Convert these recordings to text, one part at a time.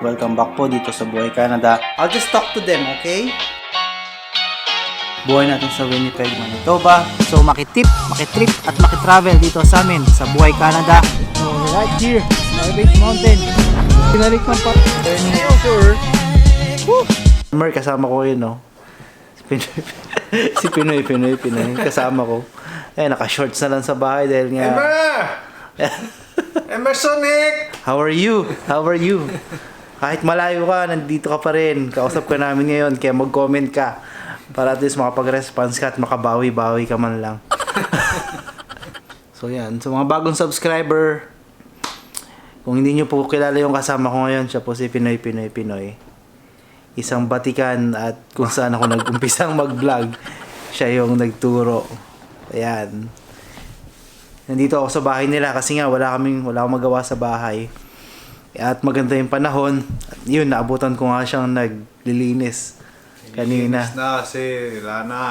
Welcome back po dito sa Buhay Canada. I'll just talk to them, okay? Buhay natin sa Winnipeg, Manitoba. So makitip, makitrip at makitravel dito sa amin sa Buhay Canada. So right here, Elevate Mountain. Pinalikman pa. Over. Woo! Mer, kasama ko yun, no? Si Pinoy, si Pinoy, Pinoy, Pinoy. Kasama ko. Eh, naka-shorts na lang sa bahay dahil nga... Emma! Emersonic! How are you? How are you? Kahit malayo ka, nandito ka pa rin. Kausap ka namin ngayon, kaya mag-comment ka. Para at least makapag-response ka at makabawi-bawi ka man lang. so yan, sa mga bagong subscriber, kung hindi nyo po kilala yung kasama ko ngayon, siya po si Pinoy Pinoy Pinoy. Isang batikan at kung saan ako nag-umpisang mag-vlog, siya yung nagturo. Ayan. Nandito ako sa bahay nila kasi nga wala kaming wala akong magawa sa bahay. At maganda yung panahon. At yun, naabutan ko nga siyang naglilinis kanina. Linis na kasi wala na.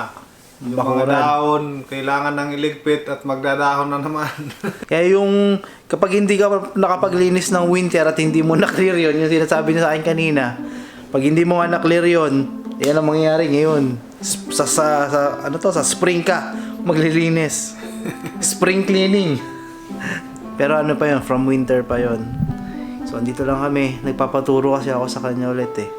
Yung Bakuran. mga dahon, kailangan ng iligpit at magdadahon na naman. Kaya yung kapag hindi ka nakapaglinis ng winter at hindi mo na-clear yun, yung sinasabi niya sa akin kanina, pag hindi mo nga na-clear yun, yan ang mangyayari ngayon. Sa, sa, sa, ano to, sa spring ka, maglilinis. spring cleaning. Pero ano pa yun, from winter pa yun. So, andito lang kami. Nagpapaturo kasi ako sa kanya ulit eh.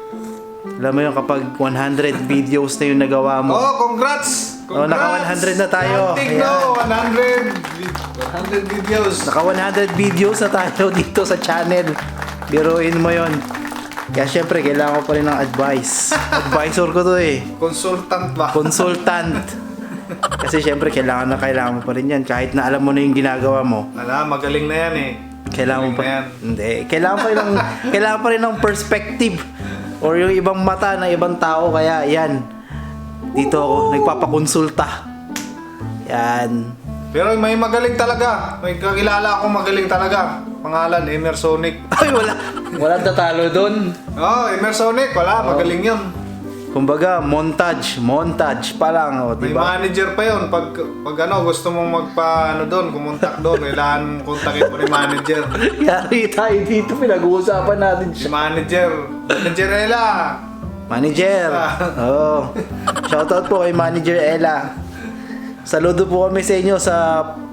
Alam mo yun, kapag 100 videos na yung nagawa mo, oh, congrats! Oh, naka 100 na tayo. Tig no, 100! 100 videos. Naka 100 videos na tayo dito sa channel. Biruin mo yon. Kaya syempre, kailangan ko pa rin ng advice. Advisor ko to eh. Consultant ba? Consultant. Kasi syempre, kailangan na kailangan mo pa rin yan. Kahit na alam mo na yung ginagawa mo. Wala, magaling na yan eh. Kailangan mo pa... Yan. Hindi. Kailangan pa rin ng, kailangan pa rin ng perspective. Or yung ibang mata ng ibang tao. Kaya yan. Dito ako, nagpapakonsulta. Yan. Pero may magaling talaga. May kakilala akong magaling talaga. Pangalan, Emersonic. Ay, wala. Walang tatalo doon. Oh, Emersonic, wala, magaling yun. Kumbaga, montage, montage pa lang, oh, di May manager pa yun. Pag, pag ano, gusto mong magpa, ano doon, kumontak doon, kailangan kontakin mo ni manager. Yari tayo dito, pinag-uusapan natin Si siya. manager. Manager Ella. Manager. Oh. Shoutout po kay Manager Ella. Saludo po kami sa inyo sa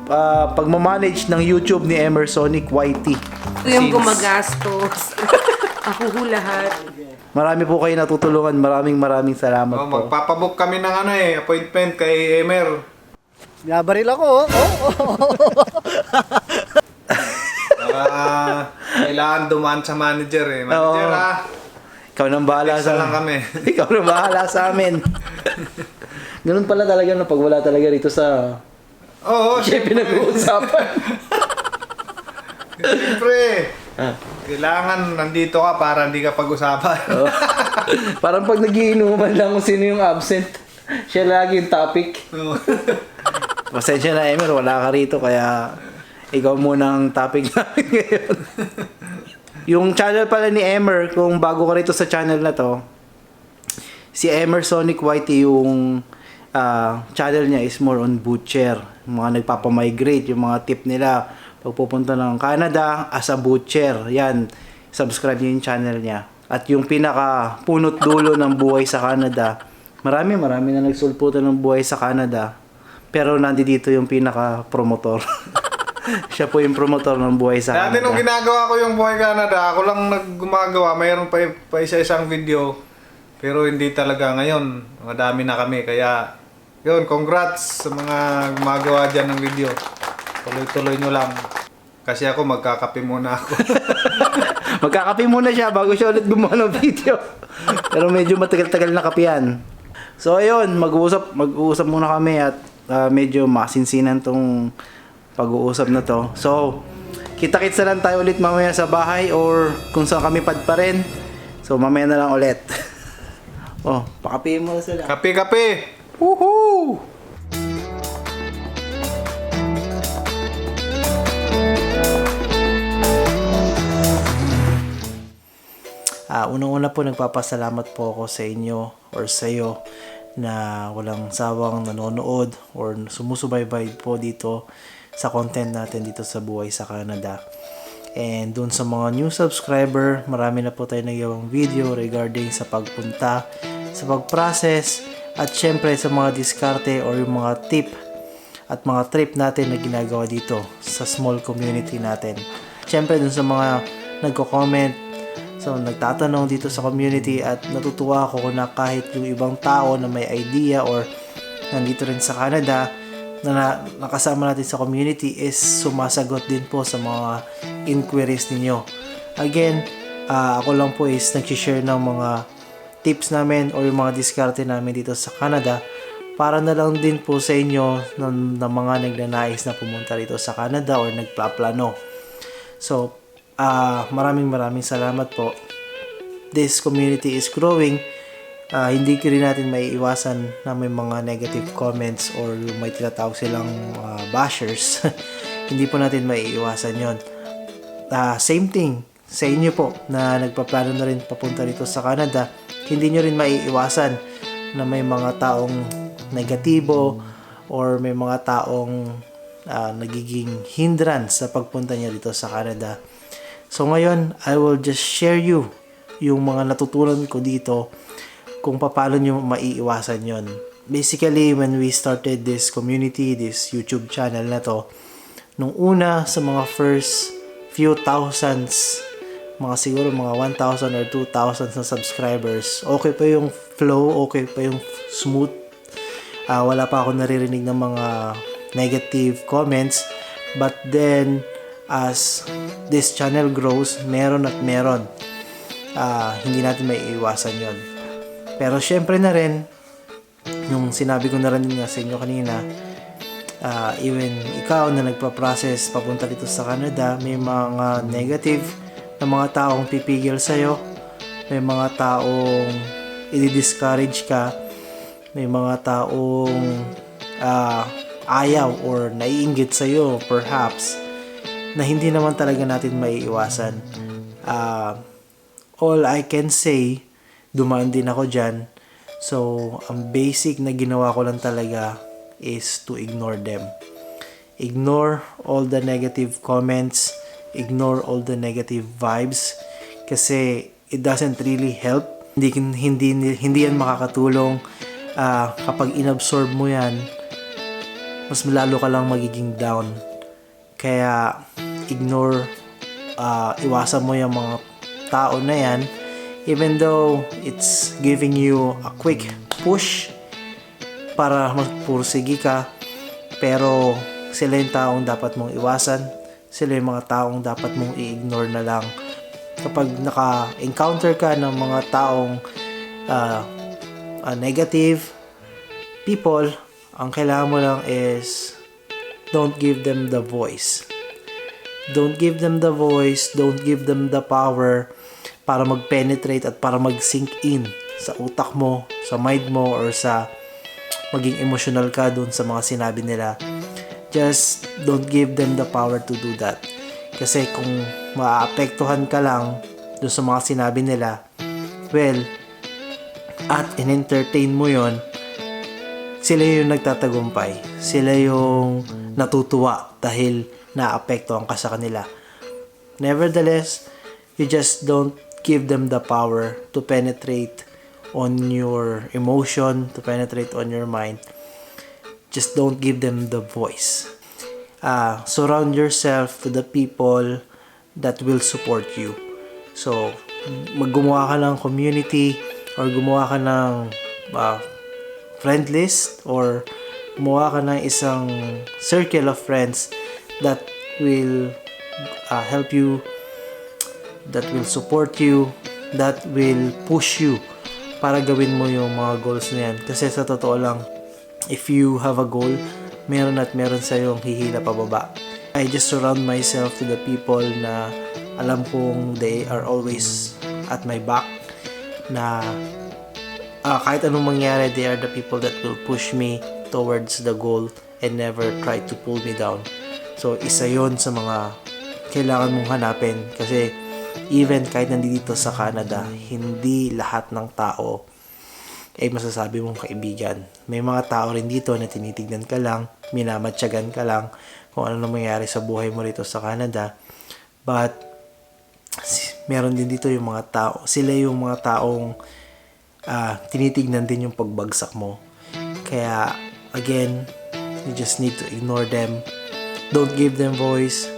ah, pagmamanage ng YouTube ni Emersonic YT. Ito yung gumagastos. Ako ho lahat. Marami po kayo natutulungan. Maraming maraming salamat Oh, po. magpapabook kami ng ano eh, appointment kay Emer. Nabaril ako, oh. Ah, kailangan dumaan sa manager eh. Manager Oo. ah. Ikaw nang bahala sa lang kami. Ikaw nang bahala sa amin. Ganun pala talaga no pag wala talaga rito sa Oo, siya pinag-uusapan. siyempre. Ah. Kailangan nandito ka para hindi ka pag-usapan. Oh. Parang pag nagiinuman lang kung sino yung absent, siya lagi yung topic. Oo. Pasensya na, Emer, wala ka rito, kaya ikaw muna ang topic namin ngayon. yung channel pala ni Emer, kung bago ka rito sa channel na to, si Emer Sonic YT yung ah, channel niya is more on butcher. Mga nagpapamigrate, yung mga tip nila pag pupunta ng Canada as a butcher. Yan, subscribe niyo yung channel niya. At yung pinaka punot dulo ng buhay sa Canada, marami marami na nagsulputan ng buhay sa Canada. Pero nandito yung pinaka promotor. Siya po yung promotor ng buhay sa Dati nung Canada. ginagawa ko yung Buhay Canada, ako lang naggumagawa. Mayroon pa, pa isa-isang video. Pero hindi talaga ngayon. Madami na kami. Kaya, yun, congrats sa mga gumagawa dyan ng video. Tuloy-tuloy nyo lang. Kasi ako, magkakape muna ako. Magkakape muna siya bago siya ulit gumawa ng video. Pero medyo matagal-tagal na kapiyan. So ayun, mag-uusap, mag-uusap muna kami at ah, medyo masinsinan tong pag-uusap na to. So, kita-kits na lang tayo ulit mamaya sa bahay or kung saan kami padpa rin. So, mamaya na lang ulit. oh, pakapihin mo na sila. Kape-kape! Woohoo! Ah, unang-una po nagpapasalamat po ako sa inyo or sa iyo na walang sawang nanonood or sumusubaybay po dito sa content natin dito sa buhay sa Canada. And dun sa mga new subscriber, marami na po tayo nagawang video regarding sa pagpunta, sa pag-process, at syempre sa mga diskarte or yung mga tip at mga trip natin na ginagawa dito sa small community natin. Syempre dun sa mga nagko-comment, so nagtatanong dito sa community at natutuwa ako na kahit yung ibang tao na may idea or nandito rin sa Canada na, na nakasama natin sa community is sumasagot din po sa mga inquiries ninyo. Again, ah, ako lang po is nag-share ng mga tips namin or yung mga diskarte namin dito sa Canada para na lang din po sa inyo ng, ng mga nagnanais na pumunta dito sa Canada or nagplaplano. So, ah maraming maraming salamat po. This community is growing. Ah, hindi ko rin natin may iwasan na may mga negative comments or may tinatawag silang ah, bashers. hindi po natin may iwasan yon. Ah, same thing sa inyo po na nagpaplano na rin papunta dito sa Canada. Hindi nyo rin maiiwasan na may mga taong negatibo or may mga taong ah, nagiging hindrance sa pagpunta niya dito sa Canada. So ngayon, I will just share you yung mga natutunan ko dito kung paano nyo maiiwasan yon. Basically, when we started this community, this YouTube channel na to, nung una sa mga first few thousands, mga siguro mga 1,000 or 2,000 na subscribers, okay pa yung flow, okay pa yung smooth. Ah, wala pa ako naririnig ng mga negative comments. But then, as this channel grows, meron at meron. Ah, hindi natin may iwasan yon. Pero syempre na rin, yung sinabi ko na rin nga sa inyo kanina, ah, even ikaw na nagpa-process papunta dito sa Canada, may mga negative na mga taong pipigil sa'yo, may mga taong i-discourage ka, may mga taong ah, ayaw or naiinggit sa'yo perhaps na hindi naman talaga natin maiiwasan. Ah, all I can say, dumaan din ako dyan. So, ang basic na ginawa ko lang talaga is to ignore them. Ignore all the negative comments, ignore all the negative vibes kasi it doesn't really help. Hindi hindi hindi yan makakatulong Ah, kapag inabsorb mo yan, mas lalo ka lang magiging down. Kaya ignore ah, iwasan mo yung mga tao na yan. Even though it's giving you a quick push para magpursigi ka pero sila yung taong dapat mong iwasan. Sila yung mga taong dapat mong i-ignore na lang. Kapag naka-encounter ka ng mga taong ah, ah, negative people ang kailangan mo lang is don't give them the voice Don't give them the voice, don't give them the power para mag-penetrate at para mag-sink in sa utak mo, sa mind mo, or sa maging emotional ka dun sa mga sinabi nila. Just don't give them the power to do that. Kasi kung maaapektuhan ka lang dun sa mga sinabi nila, well, at in-entertain mo yon sila yung nagtatagumpay. Sila yung natutuwa dahil naapektuhan ka sa kanila. Nevertheless, you just don't give them the power to penetrate on your emotion, to penetrate on your mind. Just don't give them the voice. Ah, surround yourself to the people that will support you. So, maggumawa ka ng community or gumawa ka ng ah, friend list or gumawa ka ng isang circle of friends that will uh, help you that will support you that will push you para gawin mo yung mga goals na yan. Kasi sa totoo lang if you have a goal meron at meron sa yung hihila pababa. I just surround myself to the people na alam kong they are always at my back na ah, kahit anong mangyari, they are the people that will push me towards the goal and never try to pull me down. So, isa yon sa mga kailangan mong hanapin kasi even kahit nandito sa Canada, hindi lahat ng tao ay masasabi mong kaibigan. May mga tao rin dito na tinitignan ka lang, minamatyagan ka lang kung ano na mangyari sa buhay mo rito sa Canada. But meron din dito yung mga tao. Sila yung mga taong ah, tinitignan din yung pagbagsak mo. Kaya again, you just need to ignore them. Don't give them voice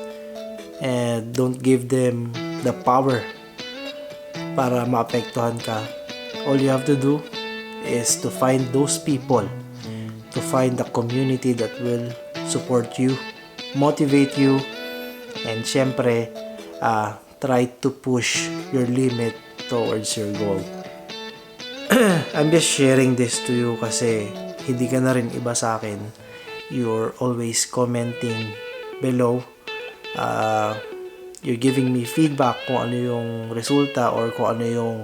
and don't give them the power para maapektuhan ka. All you have to do is to find those people, to find the community that will support you, motivate you, and syempre, uh, try to push your limit towards your goal. I'm just sharing this to you kasi hindi ka na rin iba sa akin. You're always commenting below. Uh, you're giving me feedback kung ano yung resulta or kung ano yung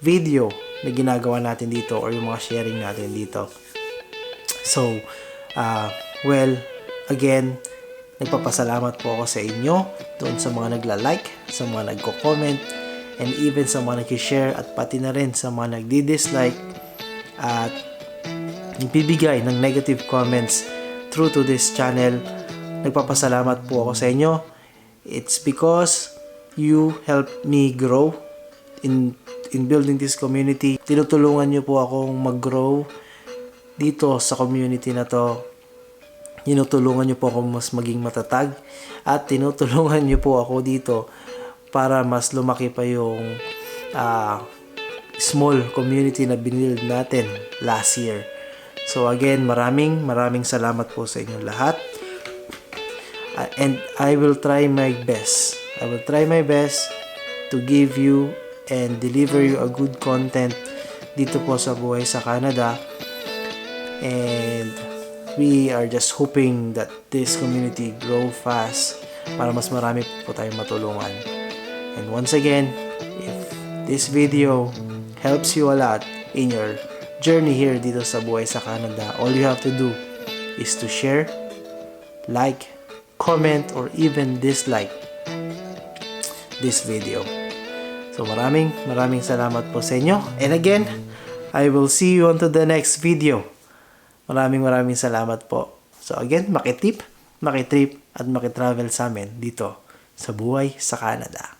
video na ginagawa natin dito or yung mga sharing natin dito. So, uh, well, again, nagpapasalamat po ako sa inyo doon sa mga nagla-like, sa mga nagko-comment, and even sa mga nag-share at pati na rin sa mga nagdi-dislike at nagbibigay ng negative comments through to this channel. Nagpapasalamat po ako sa inyo. It's because you help me grow in in building this community. Tinutulungan niyo po akong mag-grow dito sa community na to. Tinutulungan niyo po ako mas maging matatag at tinutulungan niyo po ako dito para mas lumaki pa yung ah, small community na binild natin last year. So again, maraming maraming salamat po sa inyong lahat. Uh, and I will try my best. I will try my best to give you and deliver you a good content dito po sa buhay sa Canada. And we are just hoping that this community grow fast para mas marami po tayong matulungan. And once again, if this video helps you a lot in your journey here dito sa buhay sa Canada, all you have to do is to share, like, comment, or even dislike this video. So maraming maraming salamat po sa inyo. And again, I will see you on to the next video. Maraming maraming salamat po. So again, makitip, makitrip, at makitravel sa amin dito sa buhay sa Canada.